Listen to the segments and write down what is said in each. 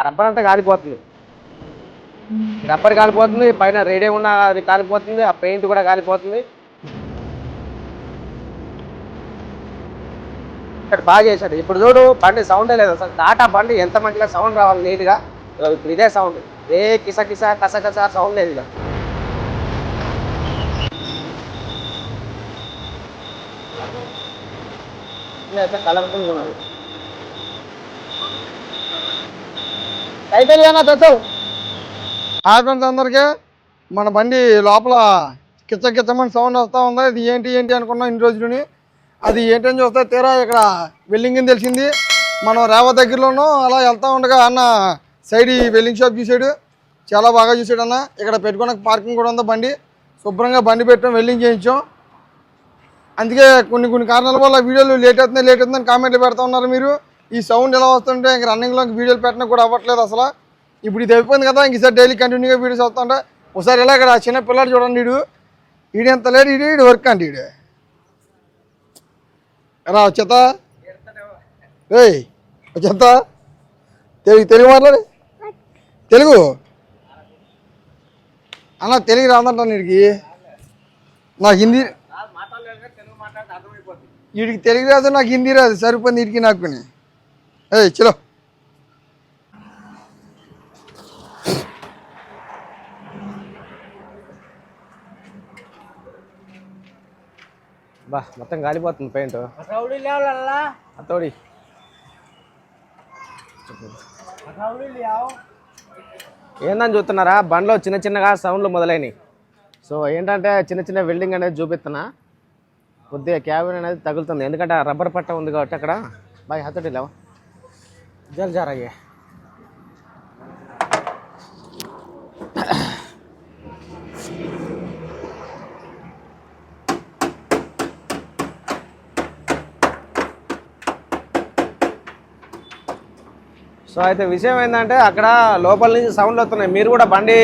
ఆ రబ్బర్ అంతా కాలిపోతుంది. రబ్బర్ కాలిపోతుంది పైన రేడియం ఉన్న అది కాలిపోతుంది ఆ పెయింట్ కూడా కాలిపోతుంది. ఇక్కడ బాగా చేశాడు. ఇప్పుడు చూడు బండి సౌండే లేదు అసలు. టాటా బండి ఎంత మంచిగా సౌండ్ రావాలి నీట్గా. ఇప్పుడు ఇదే సౌండ్ ఏ కిస కిస కస కస సౌండ్ లేదు ఇక అయితే కలర్ఫుల్ ఉన్నది. టైటిల్ ఏనా తెచ్చావు హాయ్ అందరికీ మన బండి లోపల కిచ్చ కిచ్చమని సౌండ్ వస్తూ ఉంది. ఇది ఏంటి ఏంటి అనుకున్నాం ఇన్ని రోజులని. అది ఏంటని చూస్తే తీరా ఇక్కడ వెల్లింగ్ అని తెలిసింది. మనం రేవ దగ్గరలోనూ అలా వెళ్తూ ఉండగా అన్న సైడ్ ఈ వెల్లింగ్ షాప్ చూసాడు చాలా బాగా చూసాడు అన్న. ఇక్కడ పెట్టుకోవడానికి పార్కింగ్ కూడా ఉంది బండి. శుభ్రంగా బండి పెట్టాం వెల్లింగ్ చేయించాం. అందుకే కొన్ని కొన్ని కారణాల వల్ల వీడియోలు లేట్ అవుతుంది లేట్ అవుతుందని కామెంట్లు పెడతా ఉన్నారు మీరు. ఈ సౌండ్ ఎలా వస్తుంటే ఇంక రన్నింగ్లో వీడియోలు పెట్టడం కూడా అవ్వట్లేదు అసలు. ఇప్పుడు ఇది అయిపోయింది కదా ఇంక ఈసారి డైలీ కంటిన్యూగా వీడియోస్ వస్తుంటే ఒకసారి ఇలా ఇక్కడ చిన్న పిల్లాడు చూడండి వీడు. వీడు ఎంత లేడు వీడు వీడు వర్క్ అండి వీడు రా వచ్చేత ఏయ్ వచ్చేత తెలుగు తెలుగు మాట్లాడి. తెలుగు? అన్న తెలుగు రాదంట వీడికి నాకు హిందీ వీడికి తెలుగు రాదు నాకు హిందీ రాదు సరిపోయింది వీడికి నాకు ఏయ్ చలో. బా మొత్తం కాలిపోతుంది పెయింట్ అతోడి ఏందని చూస్తున్నారా? బండ్లో చిన్న చిన్నగా సౌండ్లు మొదలైనవి సో ఏంటంటే చిన్న చిన్న వెల్డింగ్ అనేది చూపిస్తున్నా. కొద్దిగా క్యాబిన్ అనేది తగులుతుంది. ఎందుకంటే ఆ రబ్బర్ పట్ట ఉంది కాబట్టి అక్కడ. బాయ్ హతోటి లేవా? జర है సో అయితే విషయం ఏంటంటే అక్కడ లోపల నుంచి సౌండ్లు వస్తున్నాయి. మీరు కూడా బండి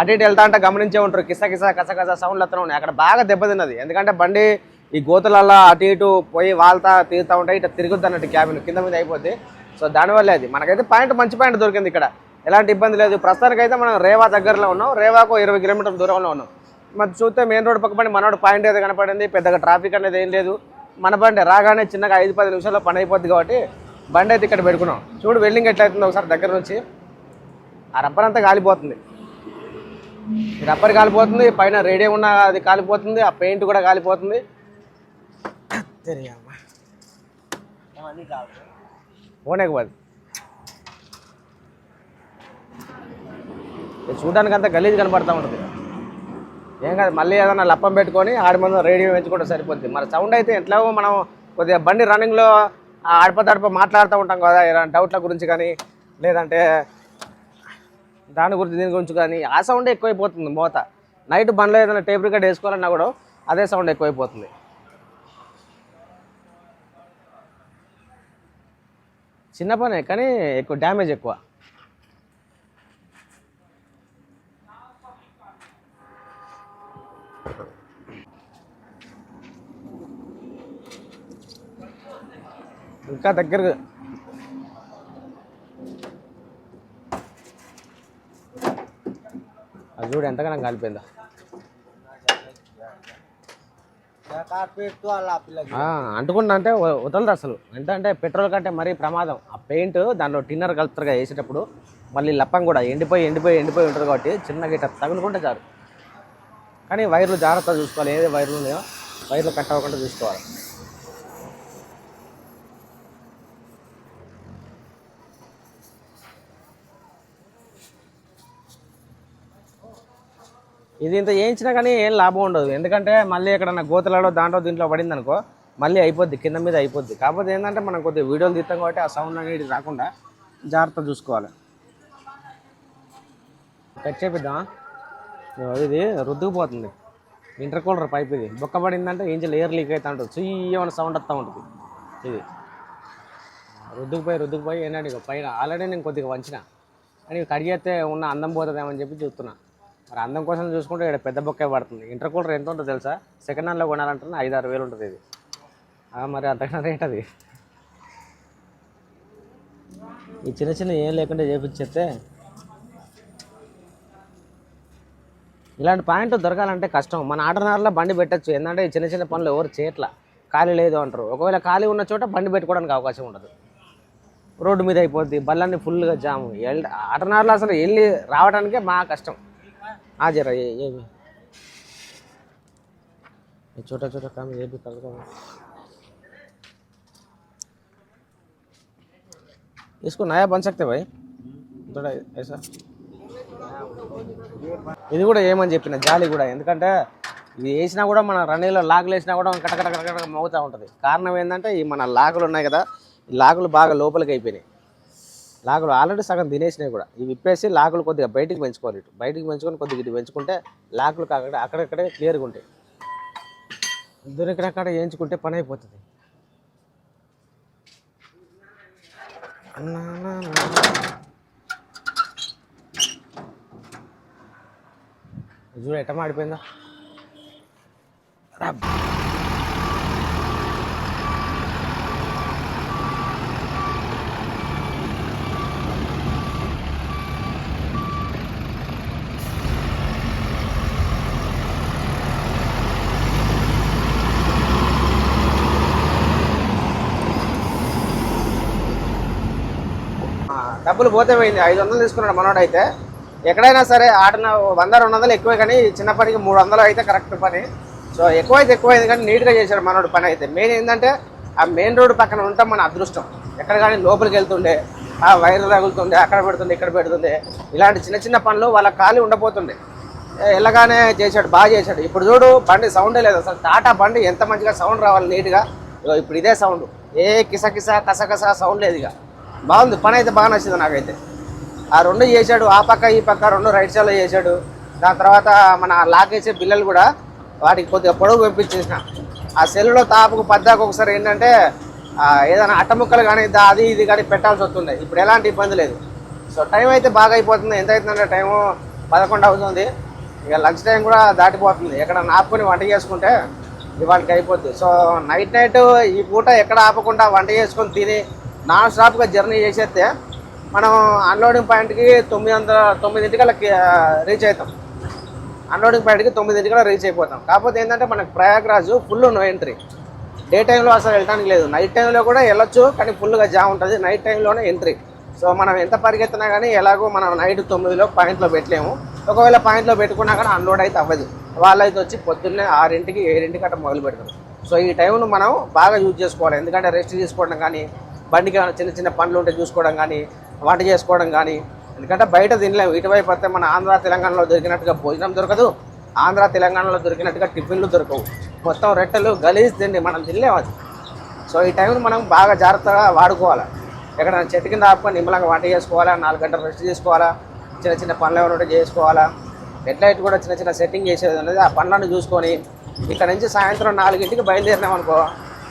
అటు ఇటు వెళ్తా అంటే గమనించే ఉంటారు. కిస కిస కస సౌండ్లు వస్తూనే ఉన్నాయి. అక్కడ బాగా దెబ్బతిన్నది ఎందుకంటే బండి ఈ గోతులల్లో అటు ఇటు పోయి వాళ్తా తీరుతూ ఉంటాయి ఇట్లా తిరుగుద్ది అన్నట్టు క్యాబిన్ కింద మీద అయిపోద్ది. సో దానివల్ల అది. మనకైతే పాయింట్ మంచి పాయింట్ దొరికింది ఇక్కడ. ఎలాంటి ఇబ్బంది లేదు. ప్రస్తుతానికైతే మనం రేవా దగ్గరలో ఉన్నాం. రేవాకు ఇరవై కిలోమీటర్ల దూరంలో ఉన్నాం. మరి చూస్తే మెయిన్ రోడ్ పక్క పడి మనోడు పాయింట్ అయితే కనపడింది. పెద్దగా ట్రాఫిక్ అనేది ఏం లేదు. మన బండి రాగానే చిన్నగా ఐదు పది నిమిషాల్లో పని అయిపోద్ది కాబట్టి బండి అయితే ఇక్కడ పెట్టుకున్నాం చూడు వెల్డింగ్ ఎట్లయితుంది ఒకసారి దగ్గర నుంచి. ఆ రబ్బర్ అంతా కాలిపోతుంది. రబ్బర్ కాలిపోతుంది. పైన రేడియం ఉన్న అది కాలిపోతుంది. ఆ పెయింట్ కూడా కాలిపోతుంది. తెలియమ్మా ఓనేకు పోదు. ఇది చూడడానికి అంత గలీజ్ కనపడతా ఉంటుంది. ఏం కాదు మళ్ళీ ఏదైనా లప్పం పెట్టుకొని ఆడి ముందు రేడియో పెంచుకుంటే సరిపోద్ది. మరి సౌండ్ అయితే ఎట్లాగో మనం కొద్దిగా బండి రన్నింగ్లో ఆడప తడప మాట్లాడుతూ ఉంటాం కదా ఇలాంటి డౌట్ల గురించి కానీ లేదంటే దాని గురించి దీని గురించి కానీ ఆ సౌండ్ ఎక్కువైపోతుంది మోత. నైట్ బండ్లో ఏదైనా టేప్ రికార్డ్ వేసుకోవాలన్నా కూడా అదే సౌండ్ ఎక్కువైపోతుంది. చిన్న పనే కానీ ఎక్కువ డ్యామేజ్ ఎక్కువ. ఇంకా దగ్గర అది చూడు ఎంతగానో కాలిపోయిందా ఆ, అంటుకుంటా అంటే వదలదు అసలు. ఎంత అంటే పెట్రోల్ కంటే మరీ ప్రమాదం. ఆ పెయింట్ దానిలో టిన్నర్ కలుపుతారుగా వేసేటప్పుడు మళ్ళీ లప్పం కూడా ఎండిపోయి ఎండిపోయి ఎండిపోయి ఉంటుంది కాబట్టి చిన్నగా ఇట్లా తగులుకుంటే చాలు. కానీ వైర్లు జాగ్రత్తగా చూసుకోవాలి. ఏది వైర్లు ఉన్నాయో వైర్లు కట్ అవ్వకుండా చూసుకోవాలి. ఇది ఇంత వేయించినా కానీ ఏం లాభం ఉండదు. ఎందుకంటే మళ్ళీ ఎక్కడన్నా గోతలలో దాంట్లో దీంట్లో పడింది అనుకో మళ్ళీ అయిపోద్ది కింద మీద అయిపోద్ది. కాకపోతే ఏంటంటే మనం కొద్దిగా వీడియోలు తీస్తాం కాబట్టి ఆ సౌండ్ అనేది రాకుండా జాగ్రత్త చూసుకోవాలి. కట్ చేపిద్దాం ఇది రుద్దుకుపోతుంది. ఇంటర్ కూలర్ పైప్ ఇది. బొక్క పడిందంటే ఇంజిన్ ఎయిర్ లీక్ అవుతూ ఉంటుంది. సుయ్యమైన సౌండ్ వస్తూ ఉంటుంది. ఇది. రుద్దుకుపోయి రుద్దుకుపోయి ఏంటంటే ఇక పైన ఆల్రెడీ నేను కొద్దిగా వంచిన. కానీ కడిగేస్తే ఉన్న అందం పోతుందేమని చెప్పి చూస్తున్నా. మరి అందం కోసం చూసుకుంటే ఇక్కడ పెద్ద బొక్కే పడుతుంది. ఇంటర్ కూలర్ ఎంత ఉంటుందో తెలుసా? సెకండ్ హ్యాండ్లో కొనాలంటే ఐదు ఆరు వేలు ఉంటుంది ఇది. మరి అంతకన్నా రేట్ అది. ఈ చిన్న చిన్న ఏం లేకుండా చేపించేస్తే ఇలాంటి పాయింట్ దొరకాలంటే కష్టం. మన ఆటనార్లో బండి పెట్టచ్చు. ఏంటంటే ఈ చిన్న చిన్న పనులు ఎవరు చేయట్లా. ఖాళీ లేదు అంటారు. ఒకవేళ ఖాళీ ఉన్న చోట బండి పెట్టుకోవడానికి అవకాశం ఉండదు. రోడ్డు మీద అయిపోద్ది. బళ్ళన్నీ ఫుల్గా జాము ఎల్ ఆటనార్లో అసలు వెళ్ళి రావడానికే మా కష్టం. ఆ జర ఏ- ఏమి ये छोटा छोटा काम ये भी कर दो इसको नया बन सकते भाई थोड़ा ऐसा ఇది కూడా ఏమని చెప్పిన జాలి కూడా ఎందుకంటే ఇది వేసినా కూడా మన రన్నింగ్లో లాగులు వేసినా కూడా కటకట కటకట మోగుతూ ఉంటుంది కారణం ఏంటంటే ఈ మన లాగులు ఉన్నాయి కదా ఈ లాగులు బాగా లోపలికి అయిపోయినాయి లాకులు ఆల్రెడీ సగం తినేసినాయి కూడా. ఇవి విప్పేసి లాకులు కొద్దిగా బయటికి పెంచుకోవాలి ఇటు. బయటికి పెంచుకొని కొద్దిగా ఇటు పెంచుకుంటే లాకులు అక్కడ అక్కడక్కడే క్లియర్గా ఉంటాయి. దొరికినక్కడ వేయించుకుంటే పని అయిపోతుంది. చూడ ఎట్ట మాడిపోయిందా రబ్బ. ఆ, డబ్బులు పోతే పోయింది. ఐదు వందలు తీసుకున్నాడు మనోడు అయితే. ఎక్కడైనా సరే ఆటన వంద రెండు వందలు ఎక్కువే కానీ చిన్న పనికి మూడు వందలు అయితే కరెక్ట్ పని. సో ఎక్కువైతే ఎక్కువైంది కానీ నీట్గా చేశాడు మనోడు పని అయితే. మెయిన్ ఏంటంటే ఆ మెయిన్ రోడ్డు పక్కన ఉంటాం మన అదృష్టం. ఎక్కడ కానీ లోపలికి వెళ్తుండే ఆ వైర్ తగులుతుండే అక్కడ పెడుతుండే ఇక్కడ పెడుతుండే. ఇలాంటి చిన్న చిన్న పనులు వాళ్ళ ఖాళీ ఉండబోతుండే. ఎలాగానే వెళ్ళగానే చేశాడు బాగా చేశాడు. ఇప్పుడు చూడు బండి సౌండే లేదు. అసలు టాటా బండి ఎంత మంచిగా సౌండ్ రావాలి నీట్గా. ఇప్పుడు ఇదే సౌండ్ ఏ కిసకిస కసకస సౌండ్ లేదు ఇక బాగుంది. పని అయితే బాగా నచ్చింది నాకైతే. ఆ రెండు చేశాడు ఆ పక్క ఈ పక్క రెండు రైట్ సైడ్లో చేశాడు. దాని తర్వాత మన లాక్ వేసే బిల్లలు కూడా వాటికి కొద్దిగా పొడవు పంపించేసిన. ఆ సెల్లులో తాపుకు పద్దాకు ఒకసారి ఏంటంటే ఏదైనా అట్టముక్కలు కానీ అది ఇది కానీ పెట్టాల్సి వస్తుంది. ఇప్పుడు ఎలాంటి ఇబ్బంది లేదు. సో టైం అయితే బాగా అయిపోతుంది. ఎంత అవుతుందంటే టైము పదకొండు అవుతుంది. ఇక లంచ్ టైం కూడా దాటిపోతుంది. ఎక్కడ ఆపుకొని వంట చేసుకుంటే ఇవాళకి అయిపోద్ది. సో నైట్ నైట్ ఈ పూట ఎక్కడ ఆపకుండా వంట చేసుకొని తిని నాన్ స్టాప్గా జర్నీ చేసేస్తే మనం అన్లోడింగ్ పాయింట్కి తొమ్మిది వందల తొమ్మిదింటికల్లా రీచ్ అవుతాం. అన్లోడింగ్ పాయింట్కి తొమ్మిదింటికల్లా రీచ్ అయిపోతాం. కాకపోతే ఏంటంటే మనకు Prayagraj full no entry day టైంలో అసలు వెళ్ళడానికి లేదు. నైట్ టైంలో కూడా వెళ్ళొచ్చు కానీ ఫుల్గా జామ్ ఉంటుంది. నైట్ టైంలోనే ఎంట్రీ సో మనం ఎంత పరిగెత్తినా కానీ ఎలాగో మనం నైట్ తొమ్మిదిలో పాయింట్లో పెట్టలేము. ఒకవేళ పాయింట్లో పెట్టుకున్నా కానీ అన్లోడ్ అయితే అవ్వదు. వాళ్ళైతే వచ్చి పొద్దున్నే ఆరింటికి ఏడింటికి అట్లా మొదలు పెడతారు సో ఈ టైంను మనం బాగా యూజ్ చేసుకోవాలి. ఎందుకంటే రెస్ట్ తీసుకోవడం కానీ బండికి చిన్న చిన్న పండ్లు ఉంటే చూసుకోవడం కానీ వంట చేసుకోవడం కానీ ఎందుకంటే బయట తినలేము. ఇటువైపు వస్తే మన ఆంధ్ర తెలంగాణలో దొరికినట్టుగా భోజనం దొరకదు. ఆంధ్ర తెలంగాణలో దొరికినట్టుగా టిఫిన్లు దొరకవు. మొత్తం రెట్టెలు గలీజ్ తిండి మనం తినలేము అది. సో ఈ టైంని మనం బాగా జాగ్రత్తగా వాడుకోవాలి. ఎక్కడైనా చెట్టు కింద ఆపుకొని నిమ్మలంగా వంట చేసుకోవాలా నాలుగు గంటలు రెస్ట్ చేసుకోవాలా చిన్న చిన్న పనులు ఏమైనా ఉంటే చేసుకోవాలా హెడ్లైట్ కూడా చిన్న చిన్న సెట్టింగ్ చేసేది ఉన్నది. ఆ పనులను చూసుకొని ఇక్కడ నుంచి సాయంత్రం నాలుగింటికి బయలుదేరినాం అనుకో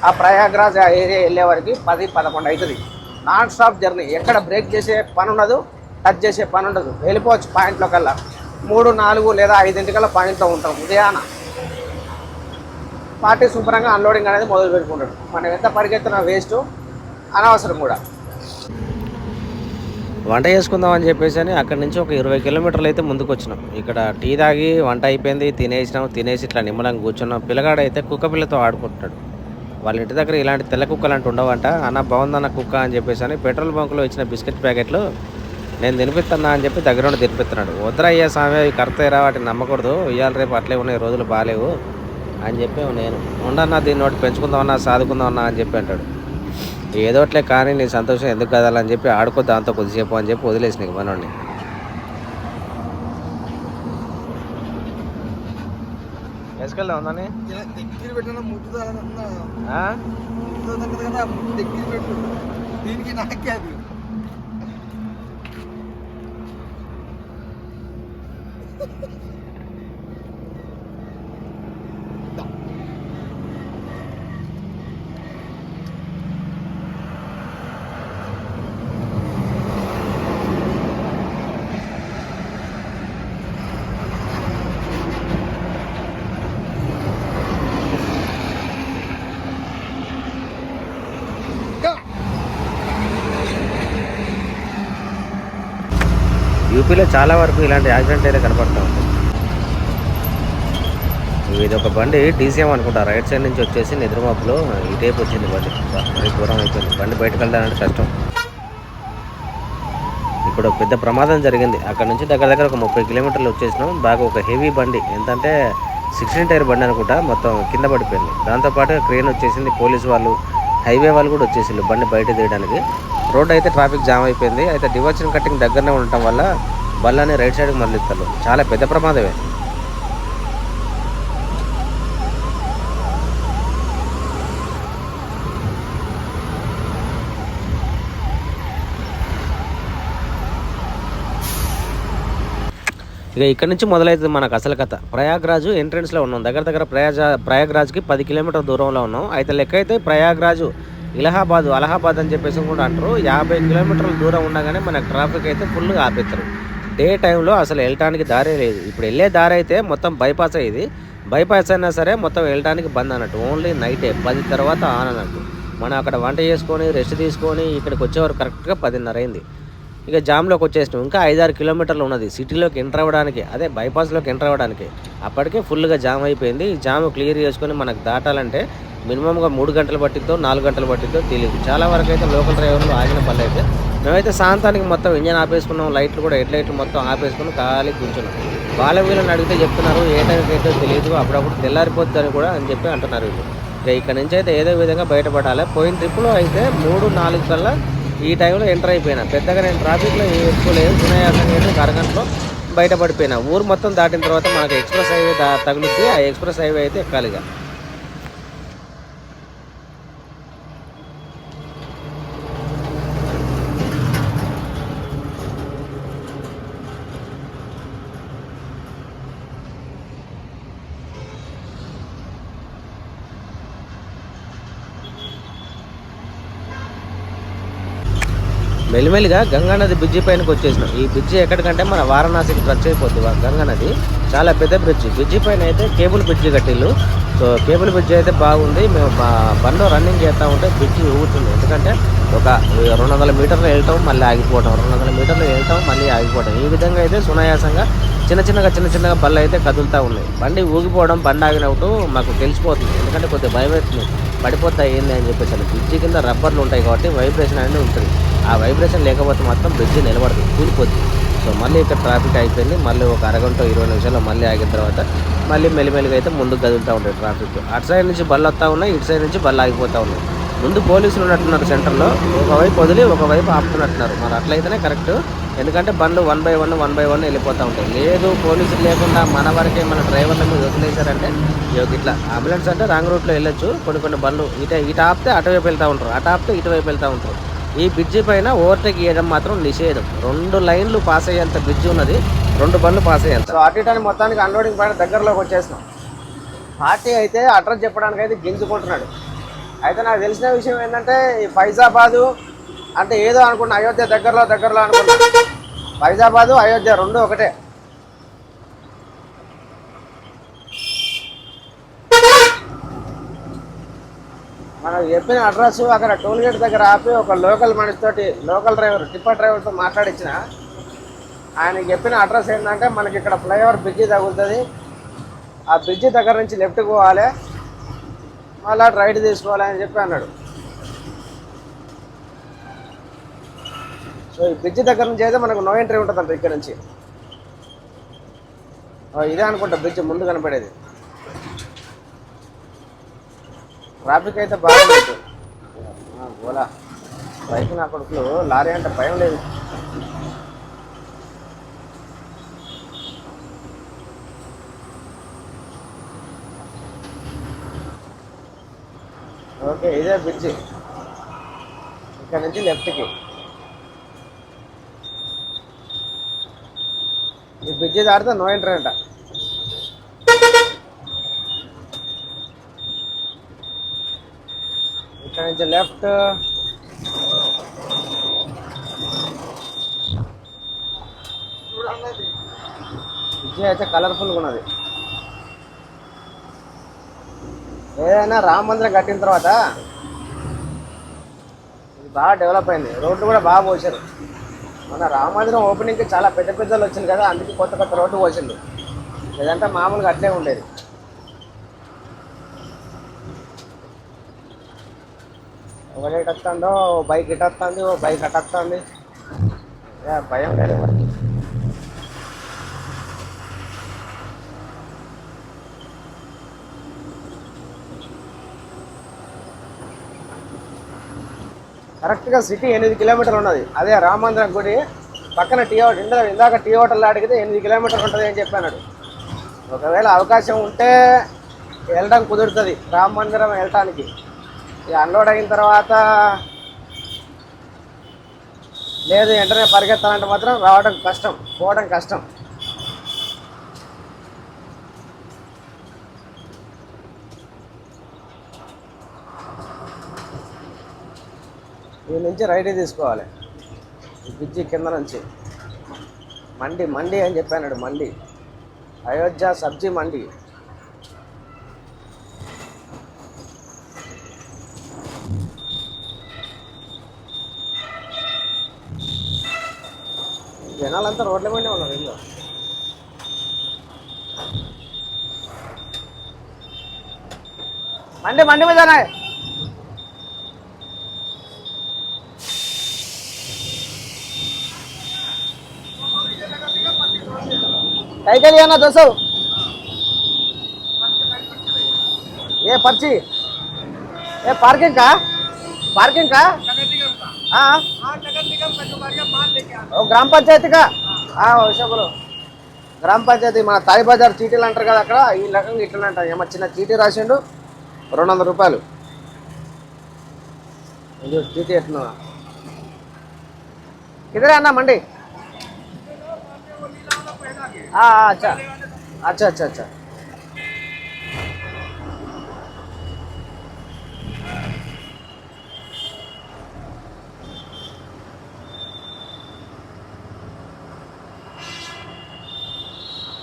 ఆ ప్రయాగ్రాజ్ ఆ ఏరియా వెళ్ళే వరకు పది పదకొండు అవుతుంది. నాన్ స్టాప్ జర్నీ ఎక్కడ బ్రేక్ చేసే పని ఉండదు టచ్ చేసే పని ఉండదు. వెళ్ళిపోవచ్చు పాయింట్లో కల్లా మూడు నాలుగు లేదా ఐదింటికల్లా పాయింట్లో ఉంటాం ఉదయాన. పార్టీ శుభ్రంగా అన్లోడింగ్ అనేది మొదలు పెట్టుకుంటాడు. మనం ఎంత పరిగెత్తినా వేస్ట్ అనవసరం కూడా. వంట చేసుకుందాం అని చెప్పేసి అని అక్కడి నుంచి ఒక ఇరవై కిలోమీటర్లు అయితే ముందుకు వచ్చినాం. ఇక్కడ టీ తాగి వంట అయిపోయింది తినేసినాం తినేసి ఇట్లా నిమ్మలం కూర్చున్నాం. పిల్లగాడు అయితే కుక్క పిల్లతో ఆడుకుంటున్నాడు వాళ్ళ ఇంటి దగ్గర ఇలాంటి తెల్ల కుక్కలు అంటూ ఉండవంట. అన్న బాగుందన్న కుక్క అని చెప్పేసి అని పెట్రోల్ బంకులో ఇచ్చిన బిస్కెట్ ప్యాకెట్లు నేను తినిపిస్తున్నా అని చెప్పి దగ్గర ఉండి తినిపిస్తున్నాడు వద్దరా అయ్యా స్వామి అవి కరెక్టేరా వాటిని నమ్మకూడదు. ఇవాళ రేపు అట్లే ఉన్నాయి రోజులు బాగాలేవు అని చెప్పి నేను ఉండన్నా దీన్ని ఒకటి పెంచుకుందామన్నా సాదుకుందామన్నా అని చెప్పి అంటాడు. ఏదోట్లే కానీ నీ సంతోషం ఎందుకు కదాలని చెప్పి ఆడుకో దాంతో కొద్దిసేపు అని చెప్పి వదిలేసి నీకు మనోడిని. వేసుకెళ్దాం దాన్ని దగ్గర పెట్టిన ముద్దు ముద్దు కదా దగ్గర పెట్టు. దీనికి నాకే అది Ha ha ha. యూపీలో చాలా వరకు ఇలాంటి యాక్సిడెంట్ అయితే కనపడతా ఉంటుంది ఇది ఒక బండి డీసీఎం అనుకుంటా రైట్ సైడ్ నుంచి వచ్చేసి నిద్రమాపులో ఈ టైప్ వచ్చింది బండి. మరీ దూరం అయిపోయింది. బండి బయటకు వెళ్ళాలంటే కష్టం. ఇప్పుడు ఒక పెద్ద ప్రమాదం జరిగింది. అక్కడ నుంచి దగ్గర దగ్గర ఒక ముప్పై కిలోమీటర్లు వచ్చేసినాం. బాగా ఒక హెవీ బండి. ఎంతంటే సిక్స్టీన్ టైర్ బండి అనుకుంటా మొత్తం కింద పడిపోయింది. దాంతోపాటు క్రేన్ వచ్చేసింది పోలీస్ వాళ్ళు హైవే వాళ్ళు కూడా వచ్చేసిండ్రు బండి బయట తీయడానికి. రోడ్ అయితే ట్రాఫిక్ జామ్ అయిపోయింది. అయితే డివర్షన్ కట్టింగ్ దగ్గరనే ఉండటం వల్ల బళ్ళని రైట్ సైడ్కి మరలిస్తారు. చాలా పెద్ద ప్రమాదమే. ఇక ఇక్కడ నుంచి మొదలవుతుంది మనకు అసలు కథ. ప్రయాగ్రాజు ఎంట్రన్స్లో ఉన్నాం. దగ్గర దగ్గర ప్రయాజ ప్రయాగ్రాజ్కి పది కిలోమీటర్ దూరంలో ఉన్నాం. అయితే లెక్క అయితే ప్రయాగ్రాజు ఇలహాబాద్ అలహాబాద్ అని చెప్పేసి కూడా అంటారు. యాభై కిలోమీటర్ల దూరం ఉండగానే మనకు ట్రాఫిక్ అయితే ఫుల్గా ఆపేస్తారు డే టైంలో అసలు వెళ్ళటానికి దారే లేదు. ఇప్పుడు వెళ్ళే దారి అయితే మొత్తం బైపాస్ అయ్యేది బైపాస్ అయినా సరే మొత్తం వెళ్ళడానికి బంద్ అన్నట్టు. ఓన్లీ నైటే పది తర్వాత ఆన్ అన్నట్టు. మనం అక్కడ వంట చేసుకొని రెస్ట్ తీసుకొని ఇక్కడికి వచ్చేవారు కరెక్ట్గా పదిన్నర అయింది. ఇక జామ్లోకి వచ్చేసినాం. ఇంకా ఐదారు కిలోమీటర్లు ఉన్నది. సిటీలోకి ఎంటర్ అవ్వడానికి అదే బైపాస్లోకి ఎంటర్ అవ్వడానికి అప్పటికే ఫుల్గా జామ్ అయిపోయింది. ఈ జామ్ క్లియర్ చేసుకొని మనకు దాటాలంటే మినిమంగా మూడు గంటలు పట్టిద్దో నాలుగు గంటలు పట్టిద్దో తెలియదు చాలా వరకు అయితే లోకల్ డ్రైవర్లు ఆగిన పనులు అయితే మేమైతే సాంతానికి మొత్తం ఇంజన్ ఆపేసుకున్నాం లైట్లు కూడా హెడ్ లైట్లు మొత్తం ఆపేసుకుని ఖాళీ కూర్చున్నాం. వాళ్ళ వీళ్ళని అడిగితే చెప్తున్నారు ఏ టైంకి అయితే తెలియదు అప్పుడప్పుడు తెల్లారిపోద్దని కూడా అని చెప్పి అంటున్నారు వీళ్ళు. ఇక ఇక్కడ నుంచి అయితే ఏదో విధంగా బయటపడాలి. పోయిన ట్రిప్లో అయితే మూడు నాలుగు కల్లా ఈ టైంలో ఎంటర్ అయిపోయినా. పెద్దగా నేను ట్రాఫిక్లో ఎక్కువ లేదు. సునాయాసంగా అయితే అరగంటలో బయటపడిపోయినా. ఊరు మొత్తం దాటిన తర్వాత మనకు ఎక్స్ప్రెస్ హైవే తగులుద్ది. ఆ ఎక్స్ప్రెస్ హైవే అయితే ఎక్కాలిగా. మెల్లిమెల్లిగా గంగా నది బ్రిడ్జి పైనకి వచ్చేసినాం. ఈ బ్రిడ్జి ఎక్కడికంటే మన వారణాసికి టచ్ అయిపోద్ది గంగా నది. చాలా పెద్ద బ్రిడ్జి. బ్రిడ్జి పైన అయితే కేబుల్ బ్రిడ్జి కట్టిల్లు. సో కేబుల్ బ్రిడ్జి అయితే బాగుంది. మేము బండ్లో రన్నింగ్ చేస్తూ ఉంటే బ్రిడ్జి ఊగుతుంది. ఎందుకంటే ఒక రెండు వందల మీటర్లు వెళ్తాం మళ్ళీ ఆగిపోవటం. రెండు వందల మీటర్లు వెళ్తాం మళ్ళీ ఆగిపోవటం. ఈ విధంగా అయితే సునాయాసంగా చిన్న చిన్నగా చిన్న చిన్నగా బళ్ళు అయితే కదులుతూ ఉన్నాయి. బండి ఊగిపోవడం బండి ఆగినప్పుడు మాకు తెలిసిపోతుంది. ఎందుకంటే కొద్దిగా భయం అవుతుంది పడిపోతాయి ఏంది అని చెప్పేసి బ్రిడ్జి కింద రబ్బర్లు ఉంటాయి కాబట్టి వైబ్రేషన్ అనేది ఉంటుంది. ఆ వైబ్రేషన్ లేకపోతే మాత్రం బ్రిడ్జి నిలబడదు కూలిపోద్ది. సో మళ్ళీ ఇక్కడ ట్రాఫిక్ అయిపోయింది. మళ్ళీ ఒక అరగంట ఇరవై నిమిషాల్లో మళ్ళీ ఆగిన తర్వాత మళ్ళీ మెల్లిమెల్లిగా అయితే ముందుకు కదులుతూ ఉంటాయి ట్రాఫిక్. అటు సైడ్ నుంచి బళ్ళు వస్తూ ఉన్నాయి ఇటు సైడ్ నుంచి బళ్ళు ఆగిపోతూ ఉన్నాయి. ముందు పోలీసులు ఉన్నట్టున్నారు సెంటర్లో ఒకవైపు వదిలి ఒకవైపు ఆపుతున్నట్టున్నారు. మరి అట్లయితేనే కరెక్ట్. ఎందుకంటే బండ్లు one by one one by one వెళ్ళిపోతూ ఉంటాయి. లేదు పోలీసులు లేకుండా మన వరకే మన డ్రైవర్ల మీద వదిలేశారంటే ఇగో ఇట్లా అంబులెన్స్ అంటే రాంగ్ రూట్లో వెళ్ళొచ్చు. కొన్ని కొన్ని బండ్లు ఇట ఇటు ఆపితే అటువైపు వెళ్తూ ఉంటారు. అటు ఆపితే ఇటువైపు వెళ్తూ ఉంటారు. ఈ బ్రిడ్జి పైన ఓవర్టేక్ చేయడం మాత్రం నిషేధం. రెండు లైన్లు పాస్ అయ్యేంత బ్రిడ్జ్ ఉన్నది. రెండు బండ్లు పాస్ అయ్యేంత. సో అటు ఇటు మొత్తానికి అన్లోడింగ్ పైన దగ్గరలోకి వచ్చేసినాం పార్టీ అయితే అడ్రస్ చెప్పడానికి అయితే గింజుకుంటున్నాడు. అయితే నాకు తెలిసిన విషయం ఏంటంటే ఈ ఫైజాబాదు అంటే ఏదో అనుకున్నా అయోధ్య దగ్గరలో దగ్గరలో అనుకున్నా. ఫైజాబాదు అయోధ్య రెండు ఒకటే. చెప్పిన అడ్రస్ అక్కడ టోల్ గేట్ దగ్గర ఆపి ఒక లోకల్ మనిషితోటి లోకల్ డ్రైవర్ టిప్పర్ డ్రైవర్తో మాట్లాడించిన. ఆయన చెప్పిన అడ్రస్ ఏంటంటే మనకి ఇక్కడ ఫ్లైఓవర్ బ్రిడ్జి తగులుతుంది. ఆ బ్రిడ్జి దగ్గర నుంచి లెఫ్ట్కి పోవాలి. మళ్ళా రైట్ తీసుకోవాలి అని చెప్పి అన్నాడు. సో ఈ బ్రిడ్జి దగ్గర నుంచి అయితే మనకు నో ఎంట్రీ ఉంటుందంట ఇక్కడ నుంచి. ఇదే అనుకుంటా బ్రిడ్జ్ ముందు కనపడేది. ట్రాఫిక్ అయితే బాగుంది ఓలా బైక్ నా కొడుకులు లారీ అంటే భయం లేదు. ఓకే ఇదే బ్రిడ్జి ఇక్కడ నుంచి లెఫ్ట్కి ఈ బ్రిడ్జి దాటితే నో ఎంటర్ అంట ఇక్కడ నుంచి లెఫ్ట్. బ్రిడ్జి అయితే కలర్ఫుల్గా ఉన్నది. ఏదైనా రామ మందిరం కట్టిన తర్వాత ఇది బాగా డెవలప్ అయింది. రోడ్లు కూడా బాగా పోసారు. మన రామ మందిరం ఓపెనింగ్కి చాలా పెద్ద పెద్దలు వచ్చింది కదా అందుకే కొత్త కొత్త రోడ్డు పోసిండు లేదంటే మామూలుగా అట్లే ఉండేది. ఒకటి ఇటు వస్తుందో ఓ బైక్ ఇటు వస్తుంది ఓ బైక్ అటు వస్తుంది. భయం లేదు కరెక్ట్గా సిటీ ఎనిమిది కిలోమీటర్లు ఉన్నది. అదే రామ మందిరం గుడి. పక్కన టీ హోటల్ ఇందా ఇందాక టీ హోటల్ అడిగితే ఎనిమిది కిలోమీటర్లు ఉంటుంది అని చెప్పాడు ఒకవేళ అవకాశం ఉంటే వెళ్ళడం కుదురుతుంది. రామ మందిరం వెళ్ళటానికి. ఇక అన్లోడ్ అయిన తర్వాత లేదు వెంటనే పరిగెత్తాలంటే మాత్రం రావడం కష్టం పోవడం కష్టం. ఈ నుంచి రైడ్ తీసుకోవాలి. బ్రిడ్జి కింద నుంచి. మండి మండి అని చెప్పాడు మండి. అయోధ్య సబ్జీ మండి. వాళ్ళంతా రోడ్ల మీద ఉన్నారు ఇల్లు మండి మండి మీద టైటల్ ఏనా దోసవు ఏ పర్చి? ఏ పార్కింగ్ కా పార్కింగ్ కా గ్రామ పంచాయతీ కా వచ్చా బ్రో గ్రామ పంచాయతీ మన తాయి బజార్ చీటీలు అంటారు కదా అక్కడ ఈ రకంగా ఇట్లా అంటారు ఏమో చిన్న చీటీ రాసిండు రెండు వందల రూపాయలు ఇది చీటీ ఎట్లా కిదరే అన్నా మండి हाँ हाँ, अच्छा अच्छा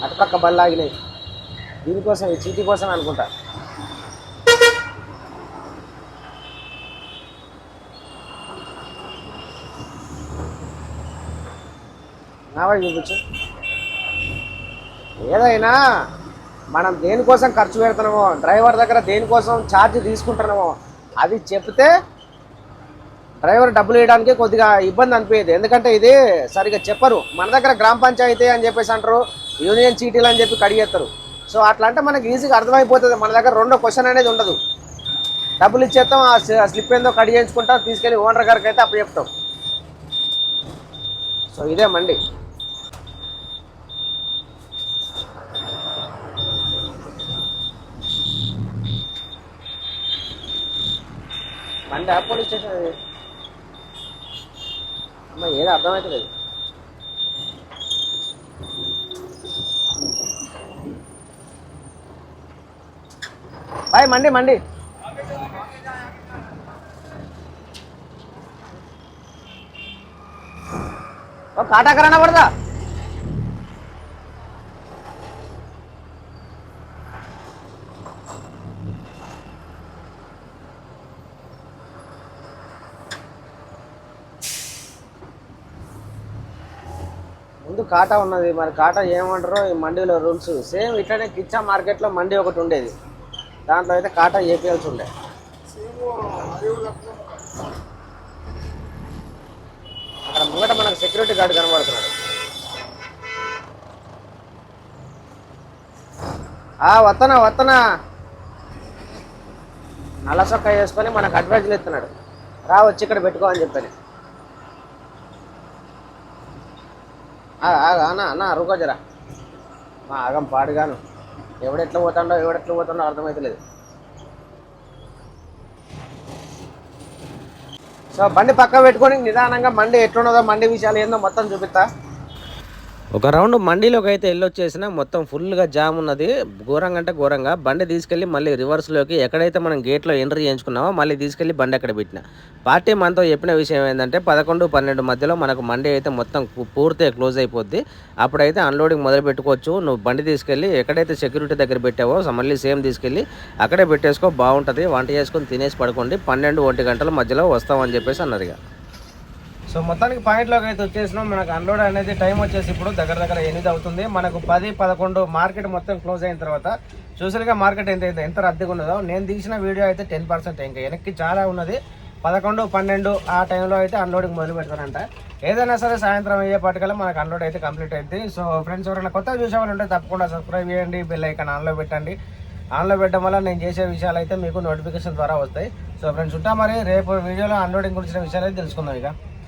అటుపక్క బళ్ళు ఆగినాయి. దీనికోసం ఈ చీటీ కోసం అనుకుంటా. నావా చూపించు ఏదైనా మనం దేనికోసం ఖర్చు పెడుతున్నామో డ్రైవర్ దగ్గర దేనికోసం ఛార్జ్ తీసుకుంటున్నామో అది చెప్తే డ్రైవర్ డబ్బులు వేయడానికి కొద్దిగా ఇబ్బంది అనిపించేది. ఎందుకంటే ఇది సరిగ్గా చెప్పరు. మన దగ్గర గ్రామ పంచాయతీ అని చెప్పేసి అంటారు యూనియన్ చీటీలు అని చెప్పి కడిగేస్తారు. సో అట్లా అంటే మనకి ఈజీగా అర్థమైపోతుంది. మన దగ్గర రెండో క్వశ్చన్ అనేది ఉండదు. డబ్బులు ఇచ్చేస్తాం ఆ స్లిప్ ఏందో కడిగించుకుంటాం తీసుకెళ్ళి ఓనర్ గారికి అయితే అప్పుడు చెప్తాం. సో ఇదే మండి. మండి ఆ పోలీస్ స్టేషన్ అమ్మ ఏది అర్థమవుతలేదు బాయ్ మండి మండి. ఓ కాటా కరానా పడదా? ముందు కాటా ఉన్నది. మరి కాటా ఏమంటారో ఈ మండీలో రూల్స్. సేమ్ ఇట్లనే కిచ్చా మార్కెట్లో మండీ ఒకటి ఉండేది. దాంట్లో అయితే కాటా ఏపీఎల్స్ ఉండే. అక్కడ ముంగట మనకు సెక్యూరిటీ గార్డ్ కనబడుతున్నాడు. ఆ వత్తనా వత్తనా? నల్ల సొక్క వేసుకొని మనకు అడ్వైజులు ఇస్తున్నాడు. రా వచ్చి ఇక్కడ పెట్టుకో అని చెప్పాను. అన్నా అన్న రుకో జరా. మా ఆగం పాడుగాను. ఎవడెట్లా పోతాడో ఎవడెట్లా పోతాడో అర్థమవుతలేదు సో బండి పక్క పెట్టుకొని నిదానంగా మండి ఎట్లున్నదో మండి విషయాలు ఏందో మొత్తం చూపిస్తా. ఒక రౌండ్ మండీలోకి అయితే వెళ్ళొచ్చేసిన మొత్తం ఫుల్గా జామ్ ఉన్నది. ఘోరంగా అంటే ఘోరంగా. బండి తీసుకెళ్ళి మళ్ళీ రివర్స్లోకి ఎక్కడైతే మనం గేట్లో ఎంట్రీ చేయించుకున్నామో మళ్ళీ తీసుకెళ్ళి బండి అక్కడ పెట్టిన. పార్టీ మనతో చెప్పిన విషయం ఏంటంటే పదకొండు పన్నెండు మధ్యలో మనకు మండీ అయితే మొత్తం పూర్తిగా క్లోజ్ అయిపోద్ది. అప్పుడైతే అన్లోడింగ్ మొదలు పెట్టుకోవచ్చు. నువ్వు బండి తీసుకెళ్ళి ఎక్కడైతే సెక్యూరిటీ దగ్గర పెట్టావో మళ్ళీ సేమ్ తీసుకెళ్ళి అక్కడే పెట్టేసుకో బాగుంటుంది. వంట చేసుకొని తినేసి పడుకోండి. పన్నెండు ఒంటి గంటల మధ్యలో వస్తామని చెప్పేసి అన్నదిగా సో మొత్తానికి పాయింట్లోకి అయితే వచ్చేసినాం. మనకు అన్లోడ్ అనేది టైం వచ్చేసి ఇప్పుడు దగ్గర దగ్గర ఎనిమిది అవుతుంది. మనకు పది పదకొండు మార్కెట్ మొత్తం క్లోజ్ అయిన తర్వాత చూసారుగా మార్కెట్ ఎంత ఎంత ఎంత రద్దీగా ఉన్నదో నేను తీసిన వీడియో అయితే టెన్ పర్సెంట్ ఇంకా వెనక్కి చాలా ఉన్నది. పదకొండు పన్నెండు ఆ టైంలో అయితే అన్లోడింగ్ మొదలు పెడతారంట. ఏదైనా సరే సాయంత్రం అయ్యేపాటికల్లా మనకు అన్లోడ్ అయితే కంప్లీట్ అయింది సో ఫ్రెండ్స్ ఎవరైనా కొత్త చూసే వాళ్ళు ఉంటే తప్పకుండా సబ్స్క్రైబ్ చేయండి. బెల్ ఐకాన్ ఆన్లో పెట్టండి. ఆన్లో పెట్టడం వల్ల నేను చేసే విషయాలు అయితే మీకు నోటిఫికేషన్ ద్వారా వస్తాయి. సో ఫ్రెండ్స్ ఉంటా మరి రేపు వీడియోలో అన్లోడింగ్ గురించిన విషయాలు అయితే తెలుసుకుందాం ఇక.